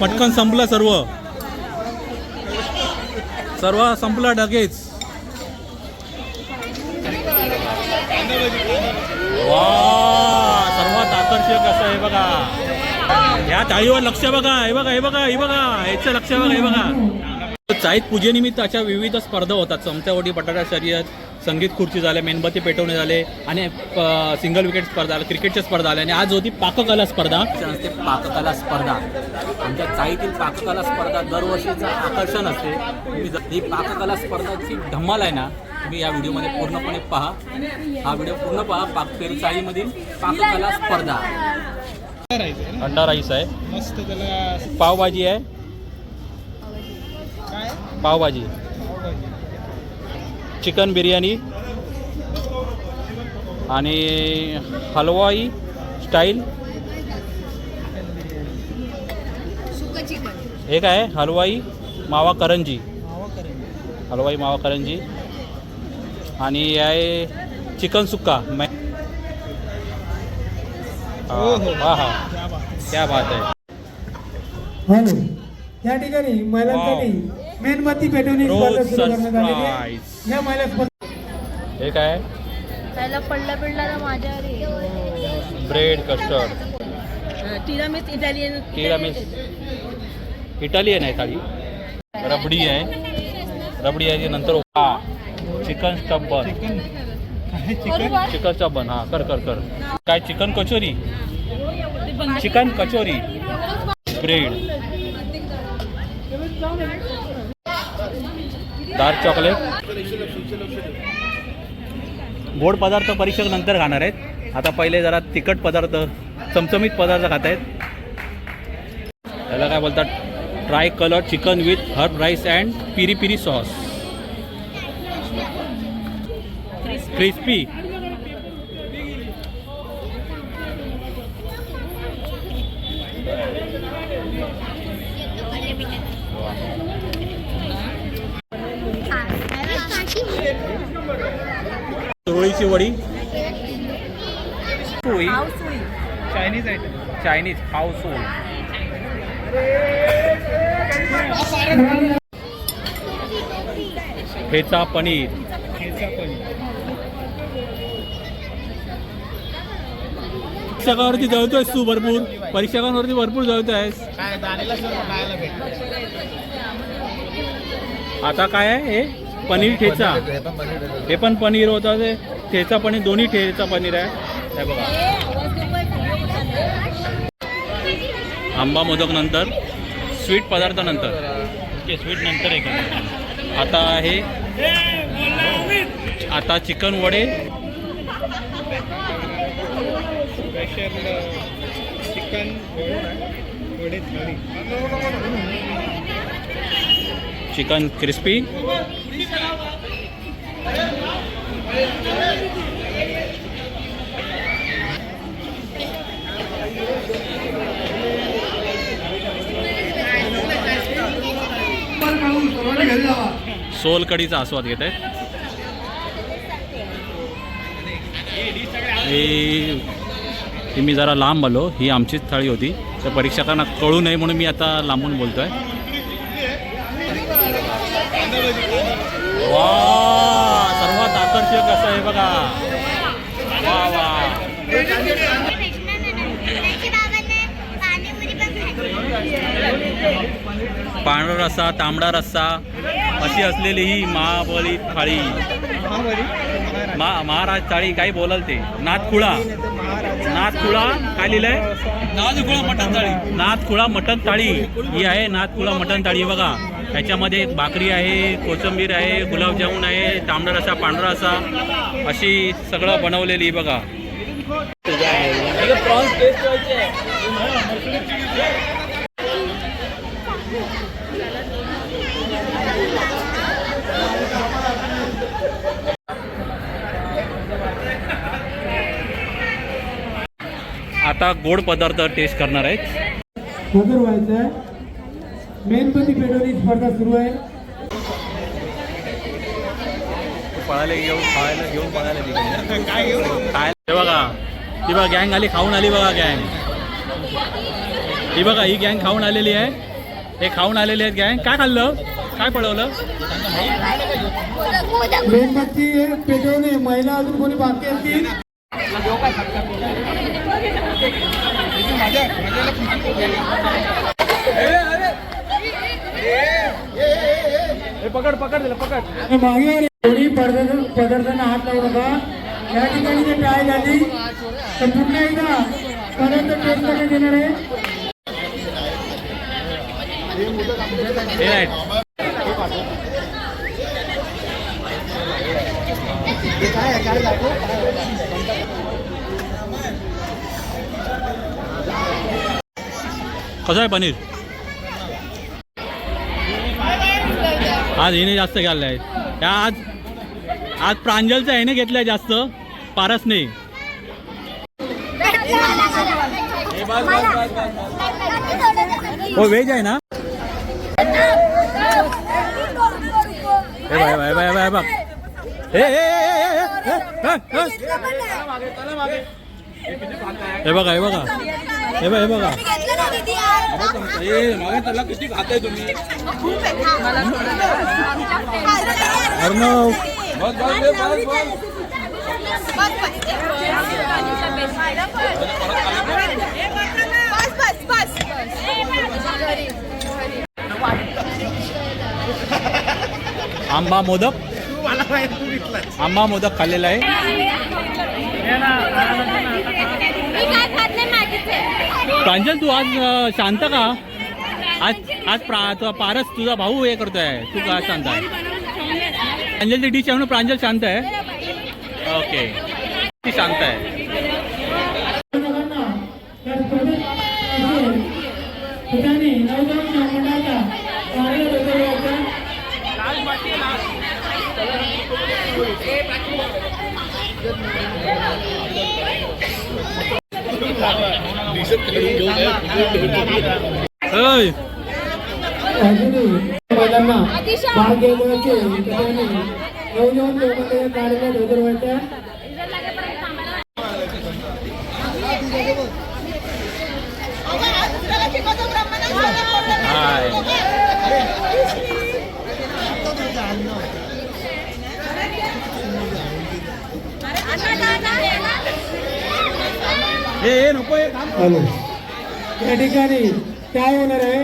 पटकन संपलं सर्व. सर्व संपलं लगेच. वा सर्वात आकर्षक असं आहे बघा. या थाळीवर लक्ष बघा हे बघा हे बघा हे बघा याचं लक्ष बघा हे बघा. चाईत पूजेनिमित्त अशा विविध स्पर्धा होतात. चमच्यावडी बटाटा शर्यत संगीत खुर्ची झाल्या मेणबत्ती पेटवणे झाले आणि सिंगल विकेट स्पर्धा आल्या क्रिकेटच्या स्पर्धा आल्या आणि आज होती पाककला स्पर्धा. असते पाककला स्पर्धा. आमच्या चाईतील पाककला स्पर्धा दरवर्षीचं आकर्षण असते. तुम्ही जर- ही पाककला स्पर्धाची धमाल आहे ना तुम्ही या व्हिडिओमध्ये पूर्णपणे पहा. हा व्हिडिओ पूर्ण पहा पाकपेरी चाळीमधील पाककला स्पर्धा. अंडा राईस आहे. मस्त त्याला पावभाजी आहे. पावभाजी. चिकन बिर्याणी. आणि हलवाई स्टाईल. एक आहे हलवाई मावा करंजी. हलवाई मावा करंजी. आणि हे आहे चिकन सुक्का. मै हो, हो. हा. हा क्या बात. क्या बात आहे. हॅलो. या ठिकाणी महिलांसाठी मेणबत्ती या महिला स्पर्धा हे काय? त्याला पडला पडला येईल. Bread custard tiramisu Italian tiramisu Italian आहे थाळी रबडी आहे. रबडी आहे नंतर हा चिकन चिकन काय चिकन चिकन स्टब्बन हा कर कर कर. काय chicken kachori? Chicken kachori. Bread dark chocolate. गोड पदार्थ परीक्षक नंतर खाणार आहेत. आता पहिले जरा तिखट पदार्थ चमचमीत पदार्थ खात आहेत त्याला काय बोलतात? Tricolour chicken with herb rice and peri peri sauce crispy सुरळीची वडी? चायनीज आयटम चायनीज हाऊसफुल ठेचा पनीर. ठेचा परीक्षकावरती जळतोयस तू भरपूर. परीक्षकांवरती भरपूर खायला भेटतं आता काय आहे हे? पनीर ठेचा. हे पण पनीर होतं ते. ठेचा पनीर दोन्ही ठेचा पनीर आहे. हे बघा. आंबा मोदक नंतर स्वीट पदार्थ नंतर. ओके स्वीट नंतर आहे. का आता आहे आता चिकन वडे. स्पेशल चिकन वडे चिकन क्रिस्पी. सोलकडीचा आस्वाद घेत आहे ही मी जरा लांब आलो ही आमचीच थाळी होती. तर परीक्षकांना कळू नये म्हणून मी आता लांबून बोलतो आहे वा सर्वात आकर्षक असं आहे बघा. वा वा. पांढरा रस्सा तांबडा रस्सा अशी असलेली ही महाबळी थाळी. महाबळी मा महाराज थाळी काही बोलाल ते. नाथखुळा नाथखुळा काय लिहिलंय? नाथखुळा मटण थाळी नाथखुळा मटण थाळी ही आहे नाथखुळा मटण थाळी बघा. त्याच्यामध्ये भाकरी आहे कोथिंबीर आहे गुलाबजामुन आहे तांबडा रसा पांढरा रसा अशी सगळं बनवलेली बघा. आता गोड पदार्थ टेस्ट करणार आहेत. हजर व्हायचं आहे. पेटवणी स्पर्धा सुरू आहे. पळायला घेऊन खायला घेऊन पळायला काय काय हे बघा ती बघा गँग आली खाऊन आली बघा गँग. ही बघा ही गँग खाऊन आलेली आहे. हे खाऊन आलेले आहेत गँग. काय खाल्लं? काय पळवलं? मेणबत्ती पेटवणे महिला अजून कोणी बाकी असतील? पकड पकड दिलं पकड मागे वर कोणी प्रदर्शन हात लावू नका या ठिकाणी जे ट्राय झाली तर पुन्हा एकदा पर्यंत टेस्ट करण्यात येणार आहे कसं आहे पनीर? आज हिने जास्त घ्यायला आहे त्या आज आज प्रांजलचं आहे ना घेतलंय जास्त पारस नाही हो व्हेज आहे ना? हे बाय बाय बाय बाय बघ हे बघा हे बघा. हे बघा हे बघा. आंबा मोदक. आंबा मोदक खाल्लेला आहे. प्रांजल तू आज शांत का? आज आज प्रा तुझा पारस तुझा भाऊ हे करतोय. तू का शांत आहे? प्रांजलची डिश आहे म्हणून प्रांजल शांत आहे? ओके. ती शांत आहे. Hai. Hai. Hai. हॅलो. या ठिकाणी काय होणार आहे?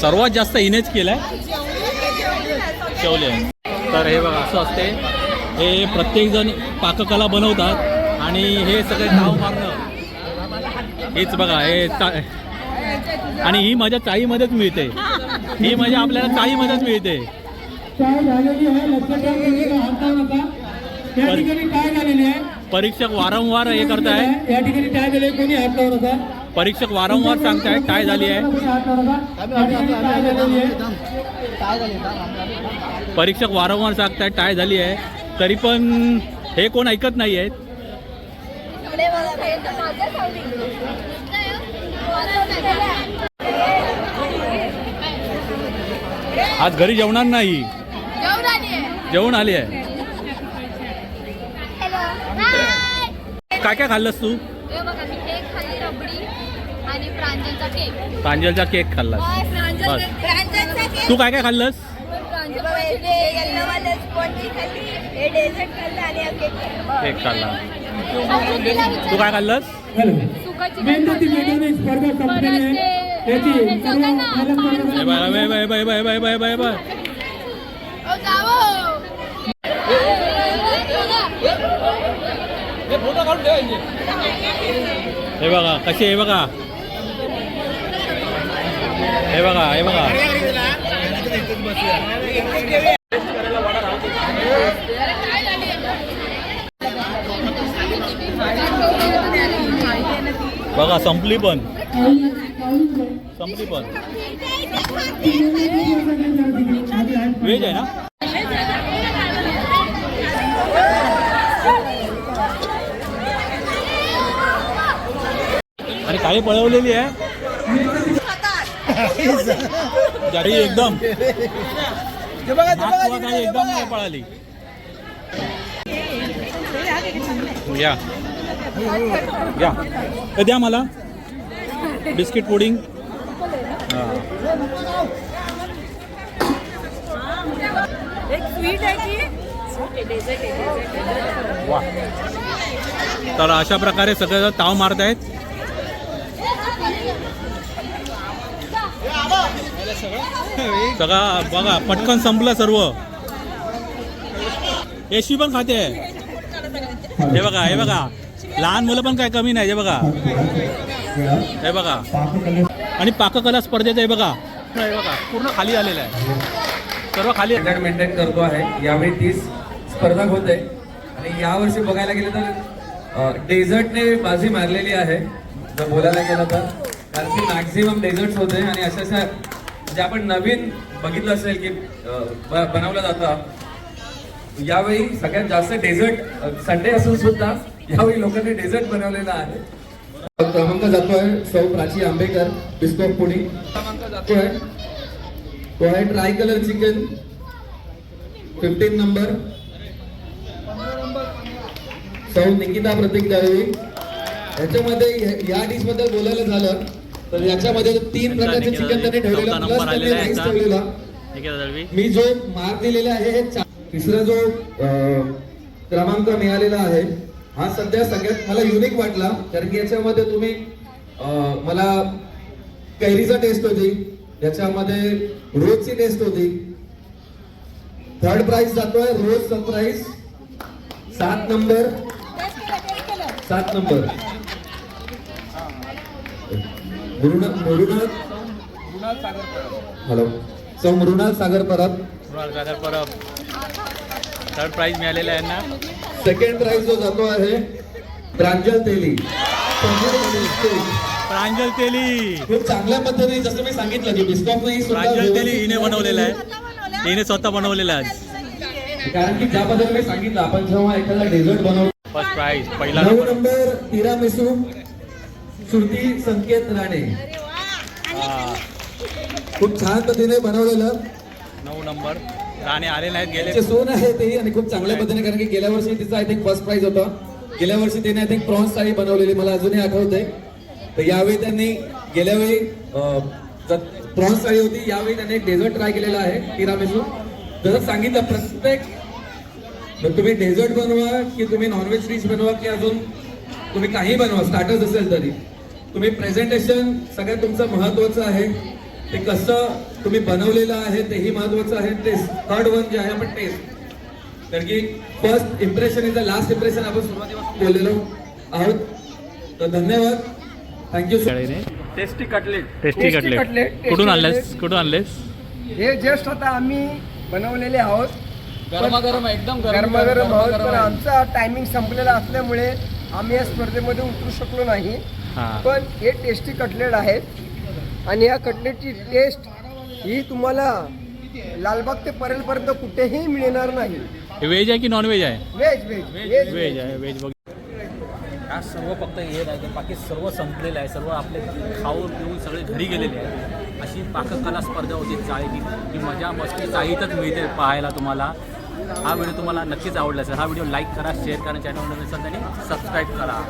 सर्वात जास्त हिनेच केलंय शेवले. तर हे बघा असं असते. हे प्रत्येकजण पाककला बनवतात आणि हे सगळे डाव मारणं. हेच बघा हे आणि ही मजा चाळीमध्येच मिळते. ही मजा आपल्याला चाळीमध्येच मिळते. या ठिकाणी काय झालेली आहे. परीक्षक वारंवार हे करताय. या ठिकाणी काय झाले कोणी हात? लावू नका परीक्षक वारंवार सांगताय काय झाली आहे. कोणी हात? लावू नका या ठिकाणी काय झालेली आहे. परीक्षक वारंवार सांगतायत टाय झाली आहे. तरी पण हे कोण ऐकत नाही आहेत आज घरी जेवणार नाही. जेवण आली आहे. काय काय खाल्लंस तू? केक खाल्ली रबडी आणि प्रांजलचा केक. प्रांजलचा केक खाल्लास. बस. तू काय काय खाल्लंस? केक खाल्ला. तू काय खाल्लंस? हॅलो. मेणबत्ती पेटवणे स्पर्धा संपलेली आहे. याची सर्व महिला स्पर्धकांना bye bye bye bye bye bye bye bye हे बघा कशी आहे बघा. हे बघा हे बघा. बघा संपली पण. संपली पण. व्हेज आहे ना आणि काही पळवलेली आहे. गाडी एकदम. एकदम नाही पळाली. या. या. द्या मला. Biscuit pudding. हा. एक स्वीट आहे की? वा. तर अशा प्रकारे सगळे ताव मारत आहेत सगळा बघा पटकन संपलं सर्व. एशी पण खाते. हे बघा हे बघा. लहान मुलं पण काय कमी नाही हे बघा. हे बघा. आणि पाककला स्पर्धेचं हे बघा. हे बघा पूर्ण खाली आलेलं आहे. सर्व खाली मेंटेन करतो आहे. यावेळी तीस स्पर्धक होते आणि यावर्षी बघायला गेलं तर डेझर्टने बाजी मारलेली आहे. जर बोलायला गेलं तर. कारण की मॅक्झिमम डेझर्ट्स होते आणि अशा अशा जे आपण नवीन बघितलं असेल की बनवलं जातं यावेळी सगळ्यात जास्त डेझर्ट संडे असून सुद्धा यावेळी लोकांनी डेझर्ट बनवलेलं आहे. क्रमांक जातोय सौ प्राची आंबेकर बिस्कोप पुडी. क्रमांक जातोय. आहे try colour chicken. Fifteen number सौ निकिता प्रतीक दळवी याच्यामध्ये या- या डिशबद्दल बोलायला झालं. तर याच्यामध्ये तीन प्रकारचे चिकन त्यांनी ठेवलेलं प्लस त्यांनी राईस. ठेवलेला. मी जो मार्क दिलेला आहे हे तिसरा जो क्रमांक मिळालेला आहे हा सध्या सगळ्यात मला युनिक वाटला कारण की याच्यामध्ये तुम्ही मला कैरीचा टेस्ट होती याच्यामध्ये रोजची टेस्ट होती. थर्ड प्राइज जातोय रोज सरप्राईज सात नंबर सात number hello. So Mrunal Sagar Parab. Mrunal Sagar Parab. Third prize मिळालेला आहे यांना सेकंड प्राइज जो जातो आहे प्रांजल तेली. प्रांजल तेली. खूप चांगल्या पद्धतीने जसं मी सांगितलं की बिस्कॉप नाही प्रांजल तेली हिने बनवलेला आहे. हिने स्वतः बनवलेला आहे कारण की ज्या पद्धतीने मी सांगितलं आपण जेव्हा एखादा डेझर्ट बनवतो फर्स्ट प्राईज पहिला नऊ number number tiramisu Shruti Sanket Rane. खूप छान पद्धतीने बनवलेलं. नऊ नंबर. राणे आले नाहीत गेले. सोन आहे ते आणि खूप चांगल्या पद्धतीने कारण की गेल्या वर्षी तिचा आय थिंक फर्स्ट प्राइज होता. गेल्या वर्षी तिने आय थिंक प्रॉन्स थाळी बनवलेली मला अजूनही आठवते तर यावेळी त्यांनी गेल्या वेळी प्रॉन्स थाळी होती यावेळी त्यांनी एक डेझर्ट ट्राय केलेला आहे तिरामिसू. जसं सांगितलं प्रत्येक तुम्ही डेझर्ट बनवा की तुम्ही नॉनव्हेज डिश बनवा की अजून तुम्ही काही बनवा स्टार्टर्स असेल तरी. तुम्ही प्रेझेंटेशन सगळ्यात तुमचं महत्वाचं आहे. ते कसं तुम्ही बनवलेलं आहे तेही महत्वाचं आहे. टेस्ट थर्ड वन जे आहे आपण टेस्ट कारण की first impression is the last impression आपण सुरुवातीपासून बोललेलो आहोत. तर धन्यवाद. Thank you tasty cutlet tasty cutlet कुठून आणलेस. कुठून आणलेस? हे जस्ट आता आम्ही बनवलेले आहोत. गरमागरम एकदम गरम. गरमागरम आहोत. पण. आमचा टायमिंग संपलेला असल्यामुळे आम्ही या स्पर्धेमध्ये उतरू शकलो नाही. पण हे टेस्टी कटलेट आहेत. आणि या कटलेटची टेस्ट ही तुम्हाला लालबाग ते परेलपर्यंत कुठेही मिळणार नाही. व्हेज आहे की नॉन व्हेज आहे व्हेज व्हेज व्हेज आहे व्हेज बघ हा सर्व फक्त हे नाही तर बाकी सर्व संपलेलं आहे. सर्व आपले खाऊन पिऊन सगळे घरी गेलेले आहे अशी पाककला स्पर्धा होती चाळीची. ही मजा मस्ती चाळीतच मिळते पाहायला तुम्हाला. हा व्हिडिओ तुम्हाला नक्कीच आवडला असेल. हा व्हिडिओ लाईक करा शेअर करा चॅनल नसेल त्यांनी सबस्क्राईब करा.